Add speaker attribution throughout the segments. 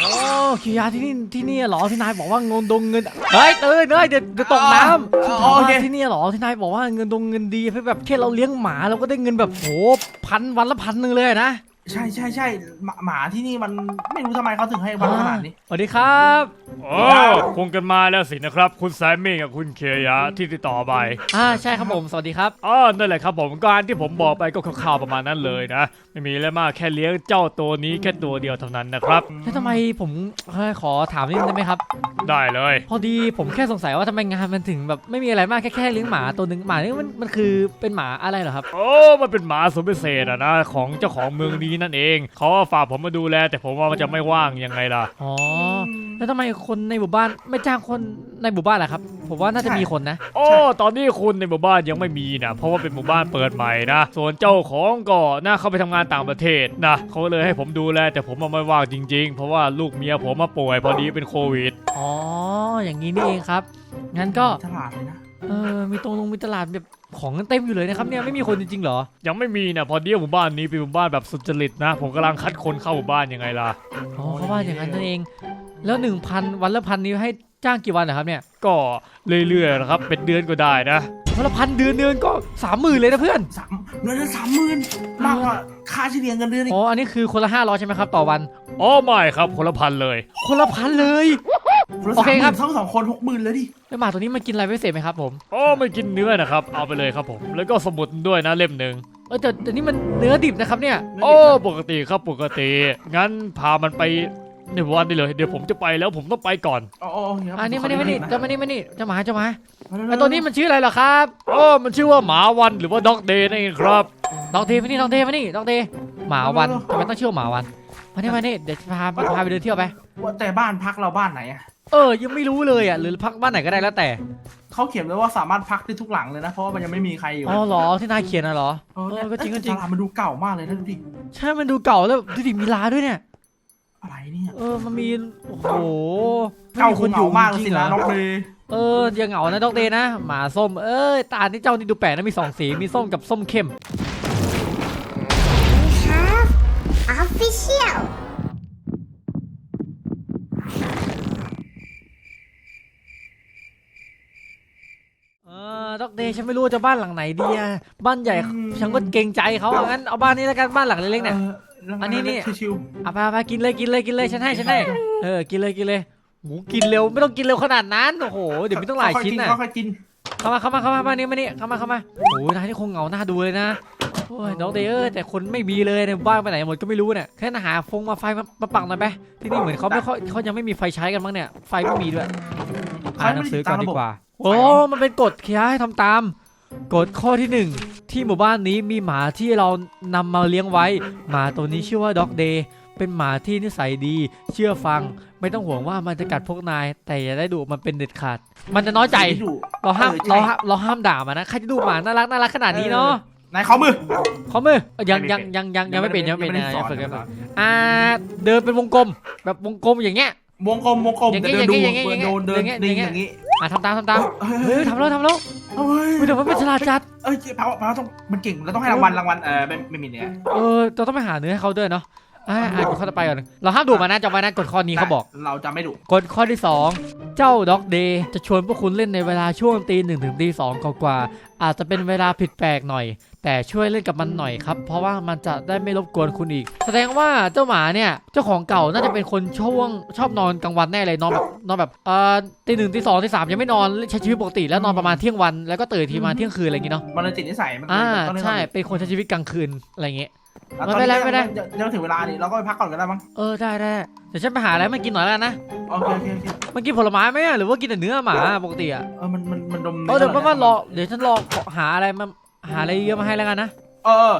Speaker 1: โอ้คิวยาที่นี่ที่นี่เหรอที่นายบอกว่าเงินดงเงินเฮ้ยเอ้ยเอ้ยเดี๋ยวเดี๋ยวตกน้ำ
Speaker 2: อ๋อ
Speaker 1: ถาม
Speaker 2: โอ
Speaker 1: ว่า
Speaker 2: เค
Speaker 1: ที่นี่เหรอที่นายบอกว่าเงินดงเงินดีเพื่อแบบแค่เราเลี้ยงหมาเราก็ได้เงินแบบโหพันวันละพันหนึ่งเลยนะ
Speaker 2: ใช่ใช่ใช่หมาหมาที่นี่มันไม่รู้ทำไมเขาถึงให้วันขนาดนี้
Speaker 1: สวัสดีครับ
Speaker 3: โอ้คงกันมาแล้วสินะครับ คุณแซมมี่กับคุณเคยะที่ติดต่อไป
Speaker 1: อ่าใช่ครับผม สวัสดีครับ
Speaker 3: อ๋อนั่นแหละครับผมการที่ผมบอกไปก็คร่าวๆประมาณนั้นเลยนะ ไม่มีอะไรมากแค่เลี้ยงเจ้าตัวนี้แค่ตัวเดียวเท่านั้นนะครับ
Speaker 1: แล้วทำไมผมเฮ้ยขอถามนิดนึงได้ไหมครับ
Speaker 3: ได้เลย
Speaker 1: พอดีผมแค่สงสัยว่าทำไมงานมันถึงแบบไม่มีอะไรมากแค่แค่เลี้ยงหมาตัวหนึ่งหมานี่มันมันคือเป็นหมาอะไรเหรอครับ
Speaker 3: โอ้มันเป็นหมาสุดพิเศษอะนะของเจ้าของเมืองนี้นั่นเอง เขาฝากผมมาดูแล แต่ผมว่ามันจะไม่ว่างยังไงล่ะ
Speaker 1: อ๋อ แล้วทำไมคนในหมู่บ้านไม่จ้างคนในหมู่บ้านล่ะครับ ผมว่าน่าจะมีคนนะ
Speaker 3: โอ้ ตอนนี้คุณในหมู่บ้านยังไม่มีนะ เพราะว่าเป็นหมู่บ้านเปิดใหม่นะ ส่วนเจ้าของก็น่าเข้าไปทำงานต่างประเทศนะ เขาเลยให้ผมดูแล แต่ผมมาไม่ว่างจริง ๆ เพราะว่าลูกเมียผมมาป่วยพอดีเป็นโควิด
Speaker 1: อ๋อ อย่างนี้นี่เองครับ งั้นก็
Speaker 2: ฉลาดเลยนะ
Speaker 1: เออ มีตรงลงมีตลาดแบบ ของกันเต็มอยู่เลยนะครับเนี่ยไม่มีคนจริงๆเหรอ
Speaker 3: ยังไม่มีนะพอดีหมู่บ้านนี้เป็นหมู่บ้านแบบสุจริตนะ ผมกำลังคัดคนเข้าหมู่บ้านยังไงล่ะ
Speaker 1: อ๋อเขาว่าอย่างนั้นนั่นเอง แล้วหนึ่งพันวันละพันนี้ให้จ้างกี่วันนะครับเนี่ย
Speaker 3: ก็เรื่อยๆนะครับเป็นเดือนก็ได้นะ
Speaker 1: วันละพันเดือนเดือนก็สามหมื่นเลยนะเพื่อน
Speaker 2: สามเงินเดือนสามหมื่นมากกว่าค่าเฉลี่ยเงินเดือนอีก
Speaker 1: อ๋ออันนี้คือคนละห้าร้อยใช่ไหมครับ ต่อวัน
Speaker 3: อ๋อไม่ครับคนละพันเลย
Speaker 1: คนละพันเลย
Speaker 2: คนละ
Speaker 1: โอ
Speaker 2: สาม
Speaker 1: เค
Speaker 2: ห
Speaker 1: ครั
Speaker 2: มื่
Speaker 1: บ
Speaker 2: นทั้งสองคนหกหมื่นเลยดิ
Speaker 1: แล้วหมาตัวนี้มันกินอะไรพิเศษไหมครับผม
Speaker 3: อ๋อไม่กินเนื้อนะครับ เอาไปเลยครับผม แล้วก็สมุดด้วยนะเล่มหนึ่ง
Speaker 1: เออแต่แต่นี่มันเนื้อดิบนะครับเนี่ย
Speaker 3: โอ้ปกติครับปกติ งั้นพามันไปในวันนี้เลยเดี๋ยวผมจะไปแล้วผมต้องไปก่อน
Speaker 2: อ๋ออ๋อโอเคครับ
Speaker 1: อันนี้มานี่มานี่เจะมานี่มานี่เจะมาเจะมา
Speaker 2: มาเร็วๆ
Speaker 1: ไอตัวนี้มันชื่ออะไรเหรอครับ
Speaker 3: โอ้มันชื่อว่าหมาวันหรือว่าด็อกเดย์นั่นเองครับ
Speaker 1: ดอกเทมานี่ดอกเทมานี่ดอกเทหมาวันทำไมต้องชื่อว่าหมาวันมานี่มานี่เดี๋ยวพาพาไปเดินเที่ยวไป
Speaker 2: ว่าแต่บ้านพักเราบ้านไหนอะ
Speaker 1: เออ ยังไม่รู้เลยอะหรือพักบ้านไหนก็ได้แล้วแต่
Speaker 2: เขาเขียนไว้ว่าสามารถพักได้ทุกหลังเลยนะ เพราะว่ามันยังไม่มีใครอยู่
Speaker 1: อ๋อเหรอที่นายเขียนน่ะเหรอ
Speaker 2: เออเนี่ย
Speaker 1: เออก็จริงก็จริง
Speaker 2: ตลาดมันดูเก่ามากเลยนะดูดิ
Speaker 1: ใช่มันดูเก่าแล้วดูดิมีลาด้วยเนี่ย
Speaker 2: อะไรเนี่ย
Speaker 1: เออมันมีโอ้โหไม่
Speaker 2: เก่า
Speaker 1: มี
Speaker 2: ค
Speaker 1: คน
Speaker 2: ง
Speaker 1: อ
Speaker 2: เห
Speaker 1: ยู่
Speaker 2: งามากเลย
Speaker 1: จริ
Speaker 2: สิ
Speaker 1: งๆเหร
Speaker 2: นะ
Speaker 1: อ
Speaker 2: น้องเมย์
Speaker 1: เออยังเหงานะดอกเดย์นะหมาส้มเอ้ยตานี่เจ้านี่ดูแปลกนะมีสองสีมีส้มกับส้มเข้ม
Speaker 4: We have official.
Speaker 1: เออดอก เดย์ฉันไม่รู้ว่าจะบ้านหลังไหนดีอะบ้านใหญ่ฉันก็เกรงใจเขาอะงั้นเอาบ้านนี้แล้วกันบ้านหลังเล็กๆเนี่ย อันนี้นี่
Speaker 2: ชิว
Speaker 1: เอาไปเอาไปกินเลยกินเลยกินเลยฉันให้ฉันให้เออกินเลยกินเลยหมูกินเร็วไม่ต้องกินเร็วขนาดนั้นโอ้โหเดี๋ยวมีต้องหลายชิ้นน่ะ
Speaker 2: ค่อยๆกิน
Speaker 1: เข้ามาเข้ามาเข้ามามานี่มานี่เข้ามาเข้ามาโอ้ยนายนี่คงเหงาหน้าดูเลยนะโอ้ยน้องเดย์เออแต่คนไม่มีเลยในบ้านไปไหนหมดก็ไม่รู้เนี่ยแค่หาฟงมาไฟมามาปักหน่อยไปที่นี่เหมือนเขาไม่ค่อยเขายังไม่มีไฟใช้กันมั้งเนี่ยไฟไม่มีด้วยอ่านหนังสือก่อนดีกว่า โอ้มันเป็นกฎเคียให้ทำตาม กฎข้อที่หนึ่งที่หมู่บ้านนี้มีหมาที่เรานำมาเลี้ยงไว้ หมาตัวนี้ชื่อว่าด็อกเดย์เป็นหมาที่นิสัยดี เชื่อฟัง ไม่ต้องห่วงว่ามันจะกัดพวกนาย แต่อย่าได้ดุมันเป็นเด็ดขาด มันจะน้อยใจ
Speaker 2: ไม่ดุ
Speaker 1: เราห้าม
Speaker 2: ออใช่
Speaker 1: เราห้ามเราห้ามด่ามันนะใครจะดูหมาน่ารักน่ารักขนาดนี้เนาะ
Speaker 2: นายเขามือ
Speaker 1: ขอมือเอ้ยยัง
Speaker 2: ไม่
Speaker 1: ยัง
Speaker 2: เป็น
Speaker 1: ยังยังยังไม่เป็นยังไม่เป็น
Speaker 2: ด้
Speaker 1: นะ
Speaker 2: ส
Speaker 1: ยั
Speaker 2: องน
Speaker 1: ฝึกกัน
Speaker 2: ไม่ได้สอน
Speaker 1: อ่าเดินเป็นวงกลมแบบวงกลมอย่างเงี้ย ว
Speaker 2: งกลมวงกลม
Speaker 1: อย่างงี้
Speaker 2: เดี๋ยวเดินดู
Speaker 1: อย่างงี้อย่างงี้
Speaker 2: โดนเดิน
Speaker 1: อย่างงี้
Speaker 2: ดิ่ง
Speaker 1: อย่างงี้
Speaker 2: อย่างงี้
Speaker 1: อะทำตามทำตาม
Speaker 2: เฮ้
Speaker 1: เฮ้
Speaker 2: ย
Speaker 1: ยทำแล้วทำแล้ว
Speaker 2: เฮ้ย
Speaker 1: เฮ้ยแต่ว่าเป็นฉลาดจัด
Speaker 2: เอ้ยเผาเผาต้องมันเก่งเราต้องให้รางวัลรางวัลเออไม่ไม่มีเนี่ย
Speaker 1: เออเราต้องไปหาเนื้อให้เขาด้วยเนาะ อ่าอ่านกฎข้อต่อไปก่อน เราห้ามดูมันนะจำไว้นะกฎข้อนี้เขาบอก
Speaker 2: เราจะไม่ดุ
Speaker 1: กฎข้อที่ 2 เจ้าด็อกเดย์จะชวนพวกคุณเล่นในเวลาช่วงตีหนึ่งถึงตีสองกว่าๆอาจจะเป็นเวลาผิดแปลกหน่อย แต่ช่วยเล่นกับมันหน่อยครับ เพราะว่ามันจะได้ไม่รบกวนคุณอีก แสดงว่าเจ้าหมาเนี่ยเจ้าของเก่าน่าจะเป็นคนช่วงชอบนอนกลางวันแน่เลยนอนแบบนอนแบบเอ่อตีหนึ่งตีสองตีสามยังไม่นอนใช้ชีวิตปกติแล้วนอนประมาณเที่ยงวันแล้วก็ตื่นทีมาเที่ยงคืนอะไรอย่างงี้เนาะ
Speaker 2: มันเลยติดนิสัยมัน
Speaker 1: อ่า
Speaker 2: ต้องเล่น
Speaker 1: ใช่เป็นคนใช้ชีวิตกลางคืนอะไรอย่างเงี้ย
Speaker 2: อะ
Speaker 1: ไม่เป็นไร
Speaker 2: ตอ
Speaker 1: ไม่เป็นไร
Speaker 2: ยังถึงเวลานี่เราก็ไปพักก่อนก็ได้มั้ง
Speaker 1: เออได้ได้เดี๋ยวฉันไปหาอะไรมากินหน่อยแล้วกันนะ
Speaker 2: โอเคโอเคโอเค
Speaker 1: มันกินผลไม้ไหมอะหรือว่ากินแต่เนื้อหมาปกติอะ
Speaker 2: เออมันมันมันดม
Speaker 1: เออเดี๋ยว
Speaker 2: นื้
Speaker 1: มารอเดี๋ยวฉันรอขอหาอะไรมาหาอะไรเยอะมาให้แล้วกันนะ
Speaker 2: เออ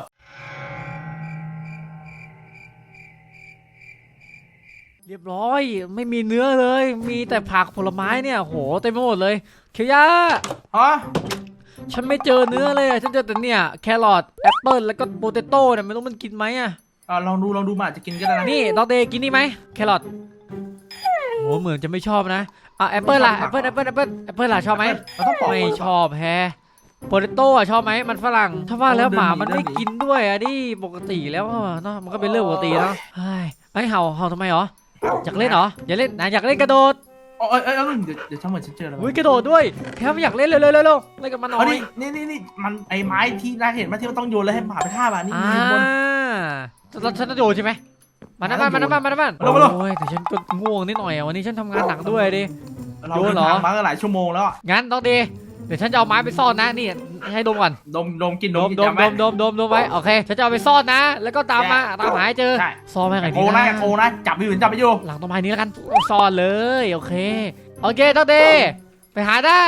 Speaker 1: เรียบร้อยไม่มีเนื้อเลย มีแต่ผักผลไม้เนี่ยโหเต็มไปหมดเลยเคียวยา
Speaker 2: ฮะ
Speaker 1: ฉันไม่เจอเนื้อเลยอะฉันเจอแต่เนี่ยแครอทแอปเปิลแล้วก็โปเตโต้เนี่ยไม่รู้มันกินไหมอะ
Speaker 2: อะลองดูลองดูมันอาจจะกินก็ได้นะ
Speaker 1: นี่ดอกเดย์กินนี่ไหมแครอทโหเหมือนจะไม่ชอบนะอะแอปเปิลล่ะแอปเปิลแอปเปิลแอปเปิลแอปเปิลล่ะชอบไหม
Speaker 2: เราต้องปอก
Speaker 1: ไม่
Speaker 2: ก่น
Speaker 1: ชอบแฮโปเตโต้อะชอบไหมมันฝรั่งถ้าว่าแล้ว
Speaker 2: เดิน
Speaker 1: หมา
Speaker 2: หนี
Speaker 1: มัน
Speaker 2: เดิน
Speaker 1: ไม่
Speaker 2: หนี
Speaker 1: กินด้วยอะดิปกติแล้วอะเนาะมันก็เป็นเรื่องปกติเนาะเฮ้ยไอ้เห่าเห่าทำไมหรออยากเล่นเหรออยากเล่นไหนอยากเล่นกระโดด
Speaker 2: เอ้ยเอ้ยเอ้ยเดี๋ยวเดี๋ยวฉันเหมือนฉันเจอแล้ว
Speaker 1: อุ้ยกระโดดด้วยแค่ไม่อยากเล่นเลยเลยเลยเล่นกับมันหน่อ
Speaker 2: เฮ้
Speaker 1: ย
Speaker 2: ยนี่นี่นี่มันไอ้ไม้ที่นายเห็นไหมที่มันต้องโยนแล้วให้หมาไปฆ่ามันนี่
Speaker 1: อ่า
Speaker 2: มีบน
Speaker 1: ฉันฉันจะโดดใช่ไหมมาหน้าบ้านมาหน้าบ้านมาหน้าบ้าน
Speaker 2: มาแล้วมาแล้ว
Speaker 1: โอ้ยแต่ฉันก็ง่วงนิดหน่อยอะวันนี้ฉันทำงานหนักด้วยดิ
Speaker 2: เรา
Speaker 1: โยน
Speaker 2: เดิน
Speaker 1: เหรอ
Speaker 2: ทางมาก็หลายชั่วโมงแล้วอะ
Speaker 1: งั้นต้องดีเดี๋ยวฉันจะเอาไม้ไปซ่อนนะนี่ให้ดมก่อน
Speaker 2: ดมดมกิน
Speaker 1: ด
Speaker 2: ด
Speaker 1: ม
Speaker 2: มกิน
Speaker 1: ดม
Speaker 2: จำไห
Speaker 1: ดมดมดมดมไว้โอเคฉันจะเอาไปซ่อนนะ แล้วก็ตามมาตามหาให้เจอ
Speaker 2: ใช่
Speaker 1: ซ่อนไว้ไหน
Speaker 2: โค
Speaker 1: ดี
Speaker 2: นะ
Speaker 1: นะ
Speaker 2: โคนะจับไปอยู่จับไปอยู่
Speaker 1: หลังต้นไม้นี้แล้วกันซ่อนเลยโอเคโอเคต้องดีไปหาได้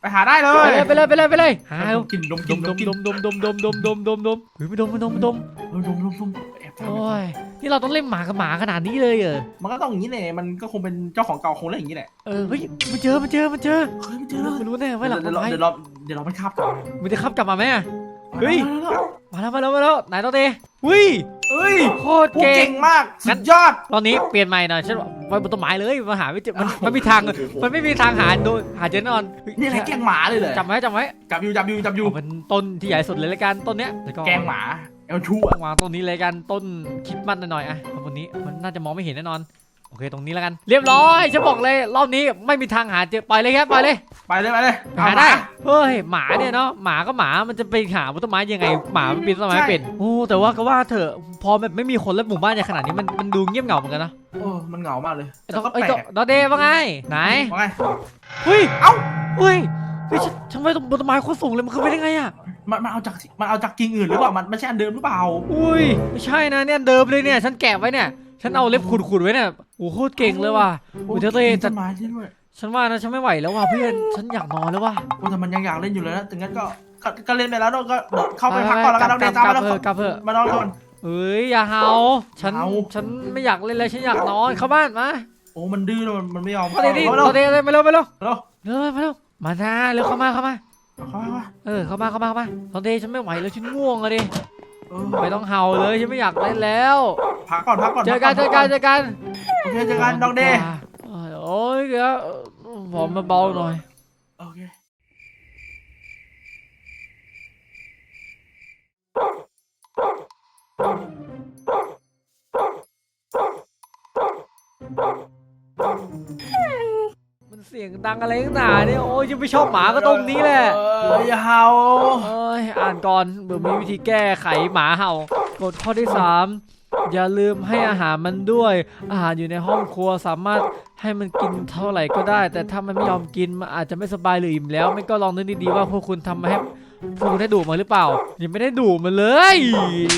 Speaker 2: ไปหาได้เล
Speaker 1: ไป
Speaker 2: ย
Speaker 1: เลยไปเลยไปเลยไปเลยหา
Speaker 2: ดมกินดม
Speaker 1: ด
Speaker 2: กิน
Speaker 1: ม
Speaker 2: ด
Speaker 1: ด
Speaker 2: ม
Speaker 1: ม
Speaker 2: กิน
Speaker 1: ดมดมดมดมดมดมดมดมเฮ้ยไปดมไปดมไปดม
Speaker 2: เออดมดมดมแอบทำ
Speaker 1: โอ้ยนี่เราต้องเล่นหมากับหมาขนาดนี้เลยเหรอ
Speaker 2: มันก็ต้องอย่างนี้แหละมันก็คงเป็นเจ้าของเก่าคงเล่นอย่างนี้แหละ
Speaker 1: เออเฮ้ยมันเจอมันเจอมันเจอ
Speaker 2: เฮ้ยไม่เจ
Speaker 1: เจ
Speaker 2: อ
Speaker 1: อไม่รู้แน่ว่าหลัง
Speaker 2: เดี๋
Speaker 1: ต้
Speaker 2: ยวนเรา
Speaker 1: ไม้
Speaker 2: เดี๋ยวเราเดี๋ยวเราไปคาบกัน
Speaker 1: มันจะขับกลับมาไหมอะเฮ้ย
Speaker 2: มาแล้ว
Speaker 1: มาแล้วมาแล้วมาแล้วไหนต้องดีอุ้ย
Speaker 2: เฮ้ย
Speaker 1: โคตร
Speaker 2: พวก
Speaker 1: เก่
Speaker 2: เก่
Speaker 1: ง
Speaker 2: งมากสุดยอด
Speaker 1: ตอนนี้เปลี่ยนใหม่หน่อยฉันไว้บนต้นไม้เลยมาหาไม่เจอมันมันไม่มีทางมันไม่มีทางหาโดยหาเจอแน่นอนเฮ้ย
Speaker 2: นี่อะไรแกงหมาเลยเลย
Speaker 1: จำไว้จำไว้
Speaker 2: จับอยู่จับอยู่จับอยู่
Speaker 1: เอาเป็นต้นที่ใหญ่สุดเลยละกันต้นเนี้ยแล้วก็
Speaker 2: แกงหมา เอลชูอะ
Speaker 1: วางต้นนี้เลยกันต้นคริดมัดหน่อยๆอะเอาบนนี้มันน่าจะมองไม่เห็นแน่นอนโอเคตรงนี้แล้วกัน เรียบร้อยฉันบอกเลยรอบนี้ไม่มีทางหาเจอปล่อยเลยครับปล่อยเลย
Speaker 2: ไปเลยไปเลย
Speaker 1: หาได้เฮ้ยหมาเนี่ยเนาะหมาก็หมามันจะไปหาบนต้นไม้ยังไง หมามันปีนต้นไม้เป็นโอ้แต่ว่าก็ว่าเถอะพอแบบไม่มีคนแล้วหมู่บ้านใหญ่ขนาดนี้มันมันดูเงียบเหงาเหมือนกันนะ
Speaker 2: โอ้มันเหงามากเลย
Speaker 1: ไอ้
Speaker 2: แล้
Speaker 1: ตัว
Speaker 2: วก็
Speaker 1: ไอ้
Speaker 2: แปล
Speaker 1: ตัว
Speaker 2: ก
Speaker 1: ดอเดย์ว่าไงไหน
Speaker 2: ว่าไง
Speaker 1: เฮ้ย
Speaker 2: เอ้า
Speaker 1: เฮ้ยเฮ้ยฉันฉันไว้ตรงบนต้นไม้โคตรสูงเลยมันขึ้นไปได้ไงอะ
Speaker 2: มันมันเอาจากมันเอาจากกิ่งอื่นหรือเปล่ามันไม่ใช่อันเดิมหรือเปล่า
Speaker 1: อุ้ยไม่ใช่นะเนี่ยเดิมเลยเนี่ย ฉันแกะไว้เนี่ย ฉันเอาเล็บขูดๆไว้เนี่ยโอ้โหโคตรเก่งเลยว่ะอุ๊ยเธอเต้
Speaker 2: กิ่ง
Speaker 1: จะ
Speaker 2: ต้นไม้ที่ด้วย
Speaker 1: ฉันว่านะฉันไม่ไหวแล้วว่ะเพื่อนฉันอยากนอนแล้วว่ะ
Speaker 2: โอ้แต่มันยังอยากเล่นอยู่เลยนะถึงงั้นก็ก็ก็เล่นไปแล้วเนอะก็เดี๋ยวเข้าไปพักก่อนแล้วกัน
Speaker 1: กลั
Speaker 2: เอา
Speaker 1: บ
Speaker 2: เด
Speaker 1: ก
Speaker 2: ตาม
Speaker 1: ลั
Speaker 2: มา
Speaker 1: บ
Speaker 2: แล้ว
Speaker 1: เถอะกลับเถอะ
Speaker 2: มานอนก่อน
Speaker 1: เอ้ยอย่าเห่าฉัน
Speaker 2: เห่า
Speaker 1: ฉันไม่อยากเล่นเลยฉันอยากนอนเข้าบ้านมา
Speaker 2: โอ้มันดื้อนะมันมันไม่ยอม
Speaker 1: มาดิดิ
Speaker 2: เอา
Speaker 1: ดอเดย์เลยมาเร็วมาเร็ว
Speaker 2: เร็ว
Speaker 1: เร็วมาเร็ว มานะเร็วเข้ามาเข้ามา
Speaker 2: เข้ามา
Speaker 1: เออเข้ามาเข้ามาเข้ามาดอเดย์ฉันไม่ไหวแล้วฉันง่วงอะดิ
Speaker 2: เออ
Speaker 1: ไม่ต้องเห่าเลยฉันไม่อยากเล่นแล้ว
Speaker 2: พักก่อนพักก่อน
Speaker 1: เจอกันเจ
Speaker 2: พั
Speaker 1: อกันเจอกัน
Speaker 2: โอเคเจอกันน้องเดย์
Speaker 1: โอ้ยเดี๋ยวผมมาเบาหน่อย
Speaker 2: โอเค
Speaker 1: เสียงดังอะไรตั้งหนาเนี่ยโอ้ยยังไม่ชอบหมาก็ตรงนี้แหละ
Speaker 2: เอออย่าเห่า
Speaker 1: เอ้ยอ่านก่อนเบื่อมีวิธีแก้ไขหมาเห่ากฎข้อที่3อย่าลืมให้อาหารมันด้วย อาหารอยู่ในห้องครัวสามารถให้มันกินเท่าไหร่ก็ได้ แต่ถ้ามันไม่ยอมกินมันอาจจะไม่สบายหรืออิ่มแล้ว ไม่ก็ลองนึกดีๆว่าพวกคุณทำมาให้พวกคุณได้ดูมันหรือเปล่ายังไม่ได้ดูมันเลย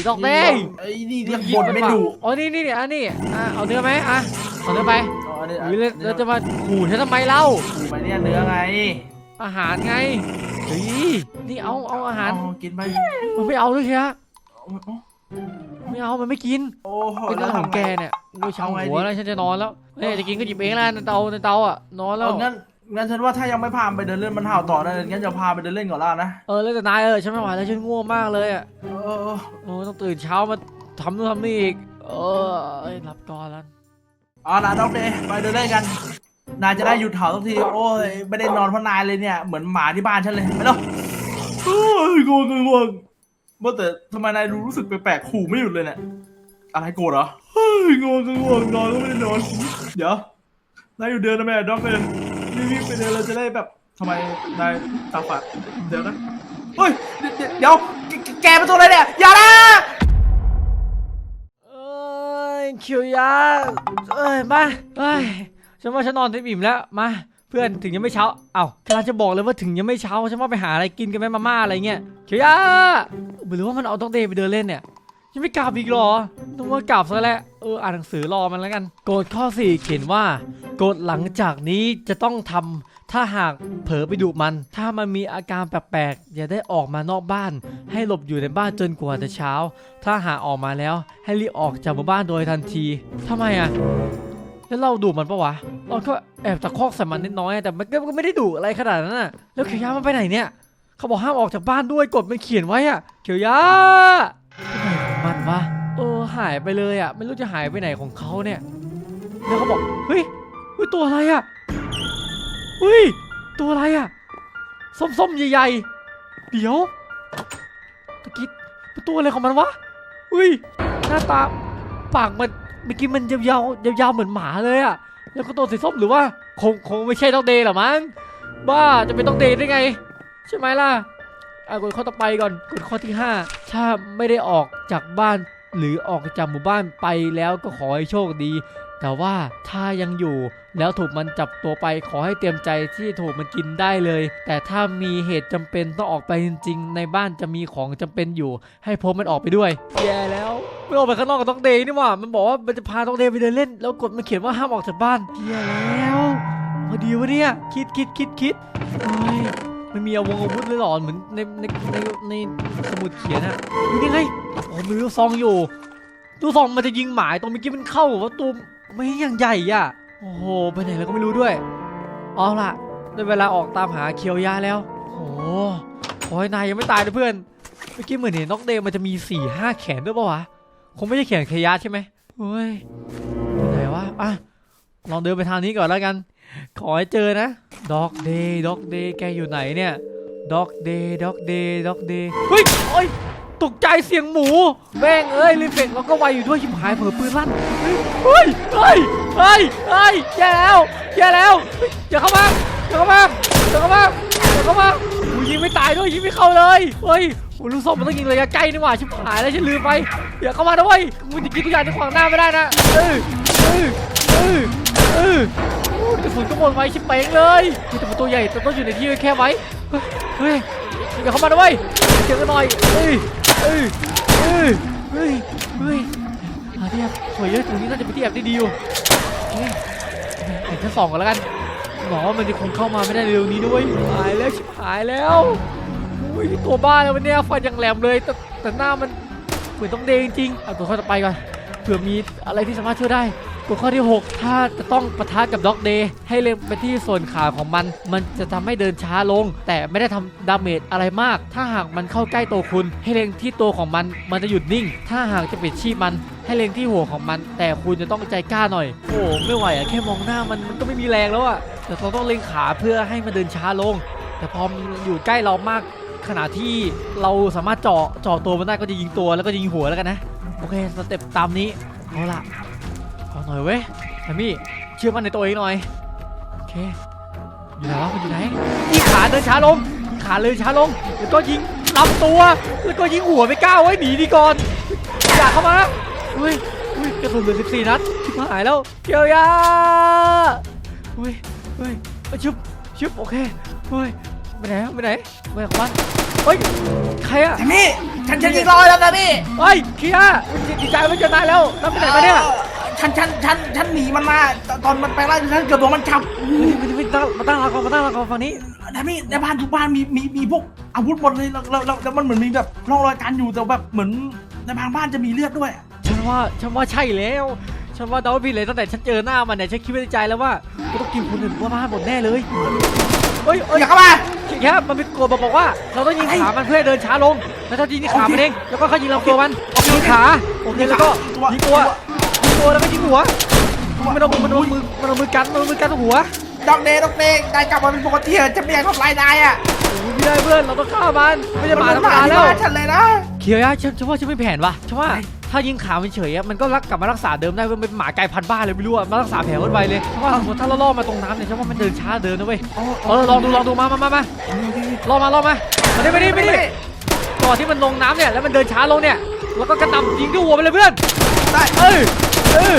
Speaker 1: ดอกแดง
Speaker 2: ไอ้นี่เรียกบ่นไม่ดุ
Speaker 1: อ๋อนี่นี่นี่อันนี้อะเอาเนื้อไหมอะเอาเนื้อไป
Speaker 2: อ๋ออันนี้
Speaker 1: อุ้ยแล้วแล้วจะมาขู่ฉันทำไมเล่า
Speaker 2: ดูไปเนี่ยเนื้อไง
Speaker 1: อาหารไงเฮ้ยนี่เอาเอาอาหาร
Speaker 2: อ๋อกินไป
Speaker 1: มันไม่เอาด้วยแค่
Speaker 2: โอ้โห
Speaker 1: ไม่เอา มันไม่กิน
Speaker 2: โอ้โห
Speaker 1: เป็นเรื่องของแกเนี่ยโอ้ยช่างหัวแล้วฉันจะนอนแล้วเฮ้ยจะกินก็หยิบเองแล้วในเตาในเตาอะ นอนแล้ว
Speaker 2: เอางั้นงั้นฉันว่าถ้ายังไม่พาไปเดินเล่นมันเห่าต่อนะงั้นจะพาไปเดินเล่นก่อนละนะ
Speaker 1: เออแล้วแต่นายเออฉันไม่ไหวแล้วฉันง่วงมากเลยอะ
Speaker 2: เออเออ
Speaker 1: โอ้ต้องตื่นเช้ามาทำนู่นทำนี่อีก เออเอ้ยหลับก่อนแล้ว
Speaker 2: เอาล่ะน้องเดย์ไปเดินเล่นกัน นายจะได้หยุดเห่าสักที โอ้ย ไม่ได้นอนเพราะนายเลยเนี่ย เหมือนหมาที่บ้านฉันเลยไปแล้วโอ้ยง่วงง่วงเมื่อแต่ทำไมนายรู้สึกแปลกๆขู่ไม่หยุดเลยเนี่ย อะไรโกรธเหรอเฮ้ยง่วงง่วงนอนก็ไม่ได้นอน เดี๋ยวนายอยู่เดินนะแม่ด็อกเดย์รีบๆไปเดินเราจะได้แบบทำไมนายตาฝาดเดี๋ยวนะ เฮ้ย เดี๋ยว แกเป็นตัวอะไรเนี่ย อย่านะ
Speaker 1: อ้ยคิวยาเอ้ยมาเอ้ยฉันว่าฉันนอนเต็มอิ่มแล้วมาเพื่อนถึงยังไม่เช้า เอ้ากำลังจะบอกเลยว่าถึงยังไม่เช้าฉันว่าไปหาอะไรกินกันไหมมาม่าอะไรเงี้ยคิวยาไม่รู้ว่ามันเอาต้องเดย์ไปเดินเล่นเนี่ย ยังไม่กลับอีกหรอนึกว่ากลับซะแล้วเอออ่านหนังสือรอมันแล้วกันกฎข้อ 4 เขียนว่ากฎหลังจากนี้จะต้องทำถ้าหากเผลอไปดุมัน ถ้ามันมีอาการแปลกๆ อย่าได้ออกมานอกบ้าน ให้หลบอยู่ในบ้านจนกว่าจะเช้า ถ้าหากออกมาแล้ว ให้รีบออกจากหมู่บ้านโดยทันทีทำไมอะแล้วเราดุมันปะวะ เราก็แอบตะคอกใส่มันนิดน้อยแต่มันก็ไม่ได้ดุอะไรขนาดนั้นน่ะแล้วเขียวยามันไปไหนเนี่ย เขาบอกห้ามออกจากบ้านด้วยกฎมันเขียนไว้อะเขียวยาายไปเลยอะไม่รู้จะหายไปไหนของเขาเนี่ยแล้วเขาบอกเฮ้ยเฮ้ยตัวอะไรอะเฮ้ยตัวอะไรอะส้มๆใหญ่ๆเดี๋ยวตะกี้เป็นตัวอะไรของมันวะเฮ้ยหน้าตาปากมันเมื่อกี้มันยาวๆยาวๆเหมือนหมาเลยอะแล้วก็ตัวสีส้มหรือว่าคงคงไม่ใช่ต้องเดย์หรอมั้งบ้าจะเป็นต้องเดย์ได้ไง ใช่ไหมล่ะอะกดข้อต่อไปก่อนกดข้อที่ 5 ถ้าไม่ได้ออกจากบ้าน หรือออกจากหมู่บ้านไปแล้วก็ขอให้โชคดี แต่ว่าถ้ายังอยู่แล้วถูกมันจับตัวไปขอให้เตรียมใจที่ถูกมันกินได้เลย แต่ถ้ามีเหตุจำเป็นต้องออกไปจริง ๆ ในบ้านจะมีของจำเป็นอยู่ ให้พบมันออกไปด้วย แย่แล้วไม่ออกไปข้างนอกกับต้องเดย์นี่หว่า มันบอกว่ามันจะพาต้องเดย์ไปเดินเล่น แล้วกดมันเขียนว่าห้ามออกจากบ้านแย่แล้วพอดีวะเนี่ยคิดคิดคิดคิดเฮ้ย ไม่มีอาวงอาวุธเลยหรอเหมือนในในในในสมุดเขียนอะนี่ไงโอ้มีลูกซองอยู่ลูกซองมันจะยิงหมายตรงเมื่อกี้มันเข้าว่าตัวไม่อย่างใหญ่อะโอ้โหไปไหนแล้วก็ไม่รู้ด้วยเอาล่ะได้เวลาออกตามหาเคียวยาแล้วโอ้โหนายยังไม่ตายนะเพื่อนเมื่อกี้เหมือนเห็นน้องเดมันจะมี4ี่ห้าแขนด้วยปะวะคงไม่ใช่แขนเคยาใช่ไหมเฮ้ยไปไหนวะอะลองเดินไปทางนี้ก่อนแล้วกัน ขอให้เจอนะด็อกเดย์ด็อกเดย์แกอยู่ไหนเนี่ยด็อกเดย์ด็อกเดย์ด็อกเดย์เฮ้ยโอ้ยตกใจเสียงหมูแม่งเอ้ยรีเฟกเราก็ไวอยู่ด้วยชิบหายเผลอปืนลั่นเฮ้ยเฮ้ยเฮ้ยเฮ้ยแย่แล้วแย่แล้วอย่าเข้ามาอย่าเข้ามาอย่าเข้ามาอย่าเข้ามากูยิงไม่ตายด้วยยิงไม่เข้าเลยเฮ้ยโอ้ลูกศรมันต้องยิงระยะใกล้นี่หว่าชิบหายแล้วฉันลืมไปอย่าเข้ามาด้วยมึงจะกินทุกอย่างที่ขวางหน้าไม่ได้นะเออเออเออเออ กระสุนก็หมดไว้ชิบเป่งเลยเฮ้ยแต่มันตัวใหญ่แต่ต้องอยู่ในที่แค่ไว้เฮ้ยเฮ้ยอย่าเข้ามาด้วยเจอกันหน่อยเอ้ยเอ้ยเอ้ยเฮ้ยเฮ้ยหาที่แอบสวยเยอะตรงนี้น่าจะเป็นที่แอบได้ดีอยู่โอเคแอบชั้นสองก่อนแล้วกันหมอว่ามันจะคงเข้ามาไม่ได้เร็วนี้ด้วยหายแล้วชิบหายแล้วอุ้ยตัวบ้าแล้ววันเนี้ยฟันยังแหลมเลยแต่แต่หน้ามันเหมือนต้องเดงจริงเอาตัวเข้อต่อไปก่อนเผื่อมีอะไรที่สามารถช่วยได้ ตัวข้อที่ 6 ถ้าจะต้องปะทะกับด็อกเดย์ให้เล็งไปที่ส่วนขาของมัน มันจะทำให้เดินช้าลง แต่ไม่ได้ทำดาเมจอะไรมาก ถ้าหากมันเข้าใกล้ตัวคุณ ให้เล็งที่ตัวของมัน มันจะหยุดนิ่ง ถ้าหากจะปิดชีพมัน ให้เล็งที่หัวของมัน แต่คุณจะต้องใจกล้าหน่อย โอ้ไม่ไหวอะแค่มองหน้ามันมันก็ไม่มีแรงแล้วอะแต่เราต้องเล็งขาเพื่อให้มันเดินช้าลง แต่พอมันอยู่ใกล้เรามาก ขณะที่เราสามารถเจาะเจาะตัวมันได้ก็จะยิงตัวแล้วก็ยิงหัวแล้วกันนะ โอเคสเต็ปตามนี้เอาล่ะ หน่อยเว้ยแฮมมี่เชื่อมั่นในตัวเองหน่อยโอเคอยู่ไหนวะมันอยู่ไหนยิงขาเดินช้าลงยิงขาเลยช้าลงแล้วก็ยิงลำตัวแล้วก็ยิงหัวไปก้าวไว้หนีดีก่อนอย่าเข้ามาเฮ้ยเฮ้ยกระสุนเหลือ14นัดชิบหายแล้วเกียวยาเฮ้ยเฮ้ยเอาชุบชุบโอเคเฮ้ยไปไหนอะไปไหนไปของมันเฮ้ยใครอะ
Speaker 2: แทมมี่ฉันฉันยิงรอยแล้วนะพี่
Speaker 1: เฮ้ยเคียร์ดีใจไม่เจอนายแล้วแล้วไปไหนมาเนี่ย
Speaker 2: ฉันฉันฉันฉันหนีมันมาตตอนมันไปไล่ฉันเกือบโดนมันจับ
Speaker 1: มาตั้งมาตั้งหลักก่อนมาตั้งหลักก่อนฝั่งนี้
Speaker 2: แทมมี่ในบ้านทุกบ้านมีมีมีพวกอาวุธหมดเลยแล้วแล้วแล้วแล้วมันเหมือนมีแบบร่องรอยการอยู่แต่แบบเหมือนในบางบ้านจะมีเลือดด้วย
Speaker 1: ฉันว่าฉันว่าใช่แล้ว ฉันว่าดาวบินเลยตั้งแต่ฉันเจอหน้ามันเนี่ยฉันคิดไว้ในใจแล้วว่ากูต้องกินคนอื่นว่าบ้านหมดแน่เลยเฮ้ยเฮ้ย
Speaker 2: อย่าเข้ามา
Speaker 1: แค่มันเป็นกฎบอกว่า เราต้องยิงขามันเพื่อให้เดินช้าลง แล้วถ้ายิงที่ขามันเองแล้วก็เขายิงลำตัวมันยิงขาโอเคแล้วก็ยิงตัว ตัวแล้วก็ยิงหัวมันเอามันเอามือมันเอามือกันมันเอามือกันหัว
Speaker 2: ดอกเดย์ดอกเดย์นายกลับมาเป็นปกติเถอะจะไม่อยากทำลายนายอะ
Speaker 1: โอ้ยไม่ได้เพื่อนเราต้องฆ่ามันไม่ใช่หมาธรรม
Speaker 2: หมา
Speaker 1: ดา
Speaker 2: ที่
Speaker 1: แล้ว
Speaker 2: บ้านฉันเลยนะ
Speaker 1: เขียวยะฉันฉันว่าฉันไม่แผนว่ะฉันว่าถ้ายิงขามันเฉยอะมันก็รักกลับมารักษาเดิมได้เว้ยมันเป็นหมาไก่พันธุ์บ้าเลยไม่รู้อะมารักษาแผลคนไวเลยฉันว่าสมมติถ้าเราล่อมาตรงน้ำเนี่ยฉันว่ามันเดินช้าเดินนะเว้ยเออลองดูลองดูมามามามาล่อมาล่อมามาดิมาดิมาดิก่อนที่มันลงน้ำเนี่ยแล้วมันเดินช้าลงเนี่ยแล้วก็กระหน่ำยิงด้วยหัวไปเลยเพื่อน
Speaker 2: ได้
Speaker 1: เออ เออ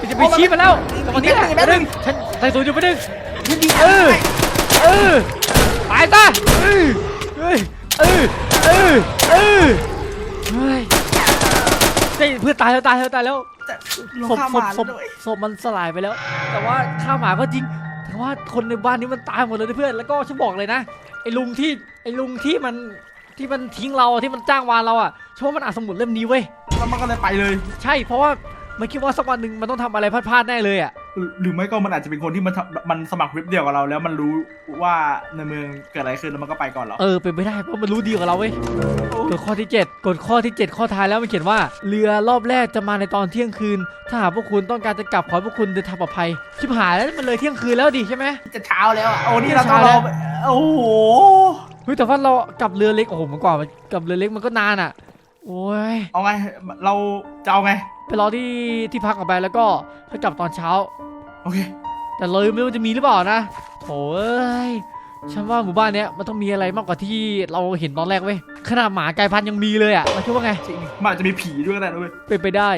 Speaker 1: มันจะไปชี้มันแล้วตอนนี้แหละไปดึงฉันใส่สูตรอยู่ไปดึง
Speaker 2: ฉันยิง
Speaker 1: เออเออตายซะเออเฮ้ยเออเออเออเฮ้ยเฮ้ยเพื่อนตายแล้วตายแล้วตายแล้ว
Speaker 2: แต่ลง
Speaker 1: ศพ
Speaker 2: ข้า
Speaker 1: ศ
Speaker 2: มา
Speaker 1: พศพ
Speaker 2: ด้วย
Speaker 1: ศพมันสลายไปแล้ว แต่ว่าฆ่าหมาก็จริงแต่ว่าคนในบ้านนี้มันตายหมดเลยนะเพื่อนแล้วก็ฉันบอกเลยนะไอ้ลุงที่ไอ้ลุงที่มันที่มันทิ้งเราอะที่มันจ้างวานเราอะฉันว่ามันอ่านสมุดเล่มนี้เว้ย
Speaker 2: แล้วมันก็เลยไปเลย
Speaker 1: ใช่เพราะว่ามันคิดว่าสักวันหนึ่งมันต้องทำอะไรพลาดๆแน่เลยอะ
Speaker 2: หรือหรือไม่ก็มันอาจจะเป็นคนที่มันทำมันสมัครเว็บเดียวกับเรา แล้วมันรู้ว่าในเมืองเกิดอะไรขึ้นแล้วมันก็ไปก่อนเรา
Speaker 1: เออเป็นไปได้เพราะมันรู้ดีกว่าเราเว้ยกฎข้อที่ 7กฎข้อที่ 7 ข้อท้ายแล้วมันเขียนว่า เรือรอบแรกจะมาในตอนเที่ยงคืน ถ้าหากพวกคุณต้องการจะกลับขอให้พวกคุณเดินทางปลอดภัยชิบหายแล้วมันเลยเที่ยงคืนแล้วดิใช่ไหม
Speaker 2: จะเช้าแล้วอะโอ้นี่เราต้องรอโอ้โห
Speaker 1: เฮ้ยแต่ว่าเรากลับเรือเล็กโอ้โหมันกว่ามันกลับเรือเล็กมันก็นานอะ โอ้ย
Speaker 2: เอาไง เราจะเอาไง
Speaker 1: ไปรอที่ที่พักก่อนไปแล้วก็ค่อยกลับตอนเช้า
Speaker 2: โอเค
Speaker 1: แต่เลยไม่รู้ว่าจะมีหรือเปล่านะโถ่เอ้ยฉันว่าหมู่บ้านเนี้ยมันต้องมีอะไรมากกว่าที่เราเห็นตอนแรกเว้ยขนาดหมากลายพันธุ์ยังมีเลยอะเราคิดว่าไง
Speaker 2: จริงมันอาจจะมีผีด้วยก็ได้นะเว้ย
Speaker 1: เป็นไปได้